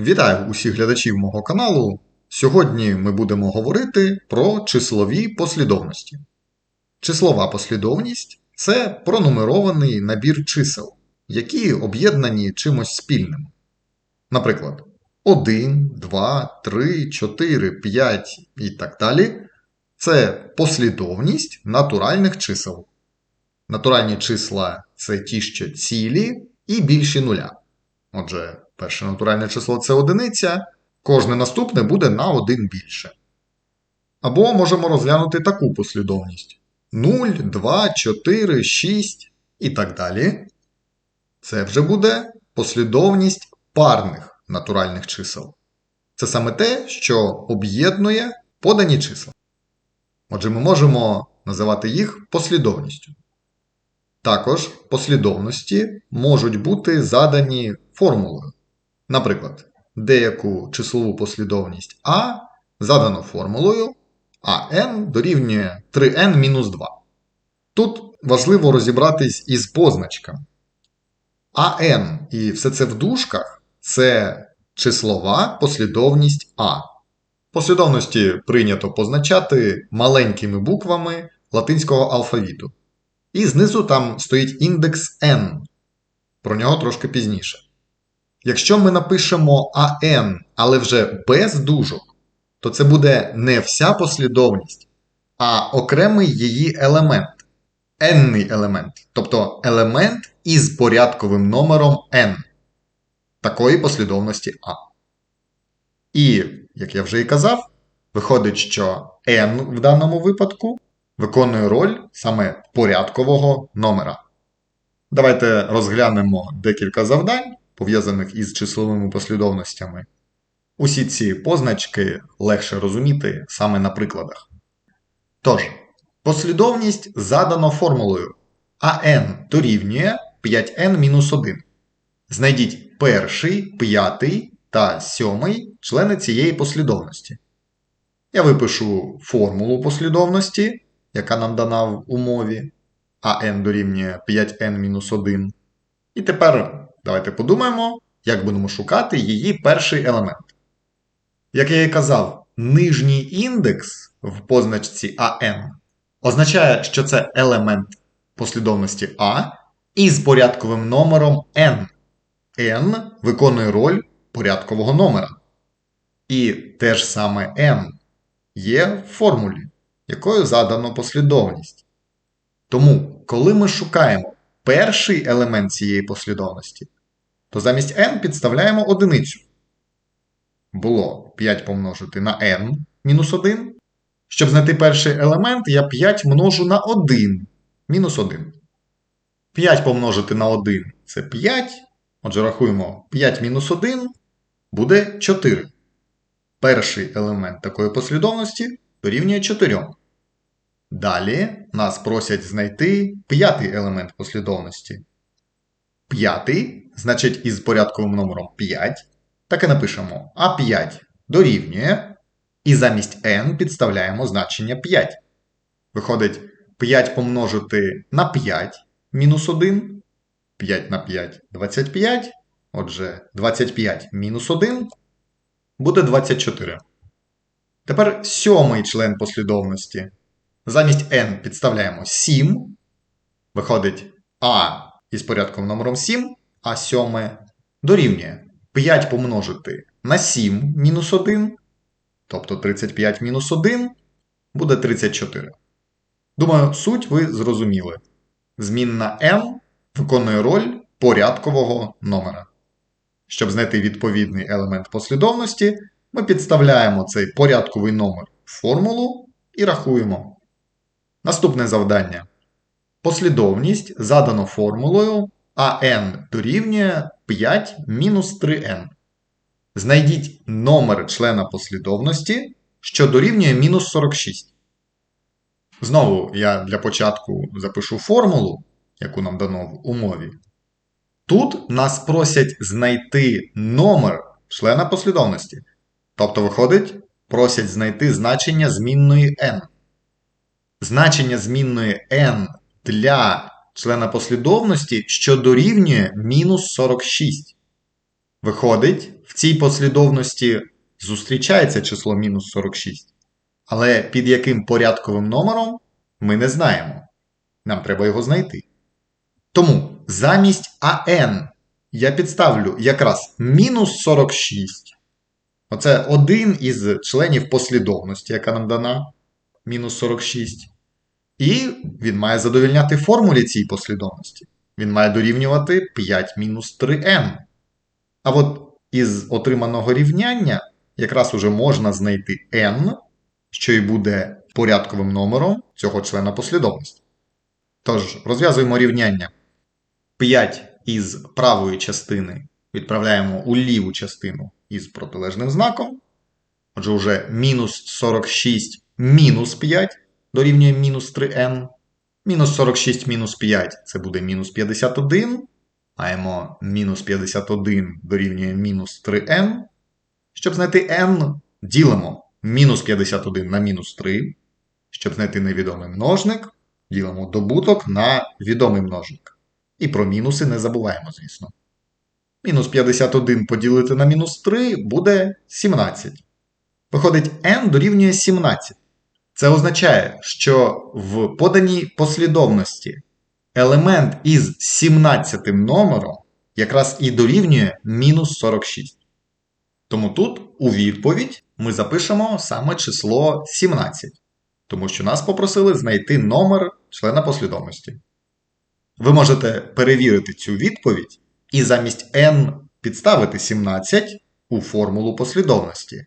Вітаю усіх глядачів мого каналу. Сьогодні ми будемо говорити про числові послідовності. Числова послідовність це пронумерований набір чисел, які об'єднані чимось спільним. Наприклад, 1, 2, 3, 4, 5 і так далі це послідовність натуральних чисел. Натуральні числа це ті, що цілі і більші нуля. Отже, перше натуральне число це одиниця, кожне наступне буде на один більше. Або можемо розглянути таку послідовність: 0, 2, 4, 6 і так далі. Це вже буде послідовність парних натуральних чисел. Це саме те, що об'єднує подані числа. Отже, ми можемо називати їх послідовністю. Також послідовності можуть бути задані формулою. Наприклад, деяку числову послідовність А задано формулою АН дорівнює 3n-2. Тут важливо розібратись із позначками. АН і все це в дужках це числова послідовність А. Послідовності прийнято позначати маленькими буквами латинського алфавіту. І знизу там стоїть індекс n. Про нього трошки пізніше. Якщо ми напишемо AN, але вже без дужок, то це буде не вся послідовність, а окремий її елемент. n елемент, тобто елемент із порядковим номером n. Такої послідовності А. І, як я вже і казав, виходить, що n в даному випадку виконує роль саме порядкового номера. Давайте розглянемо декілька завдань, пов'язаних із числовими послідовностями. Усі ці позначки легше розуміти саме на прикладах. Тож, послідовність задано формулою AN дорівнює 5n-1. Знайдіть перший, п'ятий та сьомий члени цієї послідовності. Я випишу формулу послідовності, яка нам дана в умові, а n дорівнює 5n-1. І тепер давайте подумаємо, як будемо шукати її перший елемент. Як я і казав, нижній індекс в позначці AN означає, що це елемент послідовності А із порядковим номером n. n виконує роль порядкового номера. І те ж саме n є в формулі якою задано послідовність. Тому, коли ми шукаємо перший елемент цієї послідовності, то замість n підставляємо одиницю. Було 5 помножити на n мінус 1. Щоб знайти перший елемент, я 5 множу на 1 мінус 1. 5 помножити на 1 це 5. Отже, рахуємо 5 мінус 1 буде 4. Перший елемент такої послідовності дорівнює 4. Далі нас просять знайти п'ятий елемент послідовності. П'ятий, значить, із порядковим номером 5. Так і напишемо А5 дорівнює. І замість n підставляємо значення 5. Виходить, 5 помножити на 5 мінус 1. 5 на 5 25. Отже, 25 мінус 1 буде 24. Тепер сьомий член послідовності. Замість n підставляємо 7. Виходить А із порядком номером 7, а 7 дорівнює 5 помножити на 7 мінус 1. Тобто 35 мінус 1 буде 34. Думаю, суть ви зрозуміли. Змінна n виконує роль порядкового номера. Щоб знайти відповідний елемент послідовності, ми підставляємо цей порядковий номер в формулу і рахуємо. Наступне завдання. Послідовність задано формулою AN дорівнює 5 мінус 3n. Знайдіть номер члена послідовності, що дорівнює мінус 46. Знову я для початку запишу формулу, яку нам дано в умові. Тут нас просять знайти номер члена послідовності. Тобто, виходить, просять знайти значення змінної n. Значення змінної n для члена послідовності, що дорівнює мінус 46. Виходить, в цій послідовності зустрічається число мінус 46, але під яким порядковим номером ми не знаємо. Нам треба його знайти. Тому замість АН я підставлю якраз мінус 46. Оце один із членів послідовності, яка нам дана. Мінус 46. І він має задовільняти формулі цій послідовності. Він має дорівнювати 5 мінус 3n. А от із отриманого рівняння якраз уже можна знайти n, що і буде порядковим номером цього члена послідовності. Тож, розв'язуємо рівняння. 5 із правої частини відправляємо у ліву частину із протилежним знаком. Отже, вже мінус 46 мінус 5 дорівнює мінус 3n. Мінус 46 мінус 5 це буде мінус 51. Маємо мінус 51 дорівнює мінус 3n. Щоб знайти n, ділимо мінус 51 на мінус 3. Щоб знайти невідомий множник, ділимо добуток на відомий множник. І про мінуси не забуваємо, звісно. Мінус 51 поділити на мінус 3 буде 17. Виходить, n дорівнює 17. Це означає, що в поданій послідовності елемент із 17 номером якраз і дорівнює мінус 46. Тому тут у відповідь ми запишемо саме число 17, тому що нас попросили знайти номер члена послідовності. Ви можете перевірити цю відповідь і замість n підставити 17 у формулу послідовності.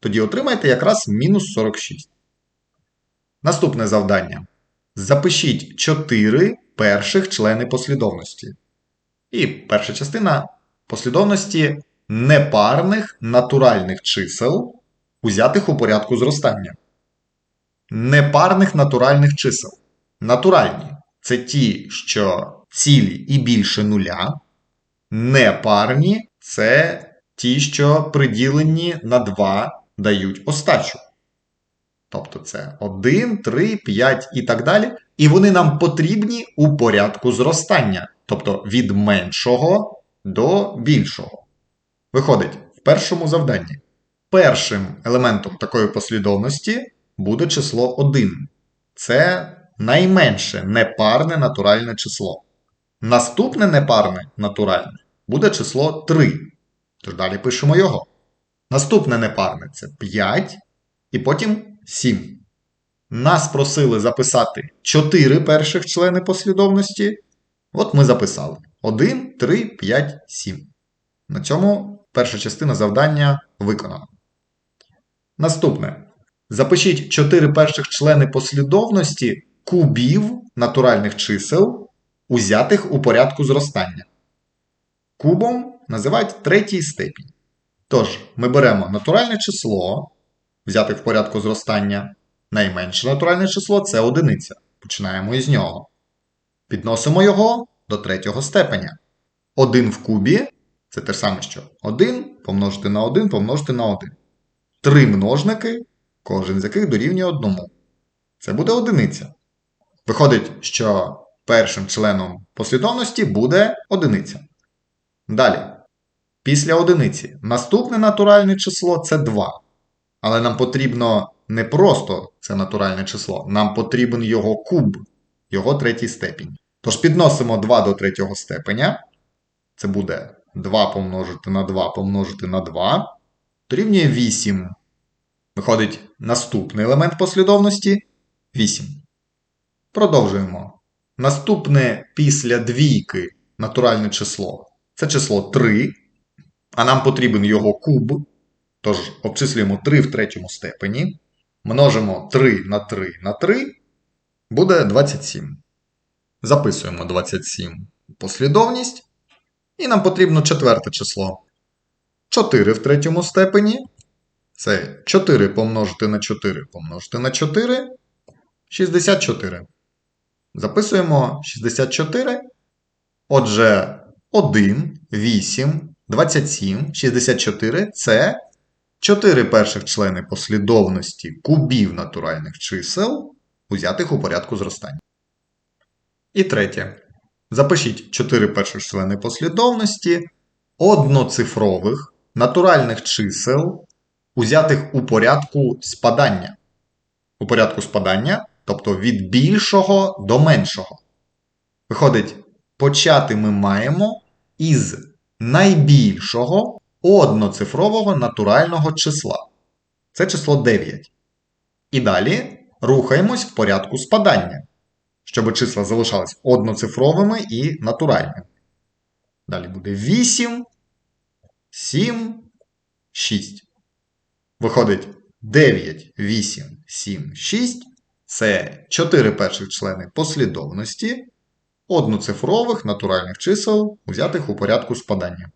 Тоді отримаєте якраз мінус 46. Наступне завдання. Запишіть 4 перших члени послідовності. І перша частина послідовності непарних натуральних чисел, узятих у порядку зростання. Непарних натуральних чисел. Натуральні це ті, що цілі і більше нуля. Непарні це ті, що приділені на 2 дають остачу. Тобто це 1, 3, 5 і так далі. І вони нам потрібні у порядку зростання, тобто від меншого до більшого. Виходить, в першому завданні. Першим елементом такої послідовності буде число 1. Це найменше непарне натуральне число. Наступне непарне натуральне буде число 3. Тож далі пишемо його. Наступне непарне це 5, і потім 7. Нас просили записати 4 перших члени послідовності. От ми записали 1, 3, 5, 7. На цьому перша частина завдання виконана. Наступне. Запишіть 4 перших члени послідовності кубів натуральних чисел, узятих у порядку зростання. Кубом називають третій степінь. Тож, ми беремо натуральне число, взяте в порядку зростання. Найменше натуральне число це одиниця. Починаємо із нього. Підносимо його до третього степеня. 1 в кубі це те ж саме, що 1 помножити на 1 помножити на 1. Три множники, кожен з яких дорівнює одному. Це буде одиниця. Виходить, що першим членом послідовності буде одиниця. Далі. Після одиниці наступне натуральне число це 2. Але нам потрібно не просто це натуральне число, нам потрібен його куб, його третій степінь. Тож підносимо 2 до третього степеня. Це буде 2 помножити на 2 помножити на 2. Дорівнює 8. Виходить наступний елемент послідовності 8. Продовжуємо. Наступне після двійки натуральне число це число 3. А нам потрібен його куб. Тож обчислюємо 3 в третьому степені. Множимо 3 на 3 на 3. Буде 27. Записуємо 27 послідовність. І нам потрібно четверте число. 4 в третьому степені. Це 4 помножити на 4 помножити на 4. 64. Записуємо 64. Отже, 1, 8, 27, 64 це 4 перших члени послідовності кубів натуральних чисел, узятих у порядку зростання. І третє. Запишіть 4 перших члени послідовності одноцифрових натуральних чисел, узятих у порядку спадання. У порядку спадання, тобто від більшого до меншого. Виходить, почати ми маємо із найбільшого одноцифрового натурального числа. Це число 9. І далі рухаємось в порядку спадання, щоб числа залишались одноцифровими і натуральними. Далі буде 8, 7, 6. Виходить 9, 8, 7, 6. Це 4 перших члени послідовності одноцифрових натуральних чисел, взятих у порядку спадання.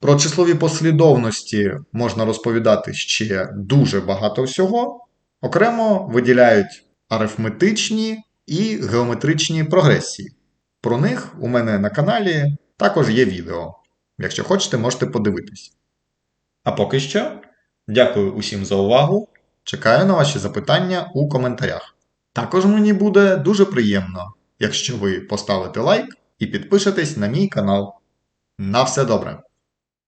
Про числові послідовності можна розповідати ще дуже багато всього. Окремо виділяють арифметичні і геометричні прогресії. Про них у мене на каналі також є відео. Якщо хочете, можете подивитись. А поки що, дякую усім за увагу. Чекаю на ваші запитання у коментарях. Також мені буде дуже приємно, якщо ви поставите лайк і підпишетесь на мій канал. На все добре!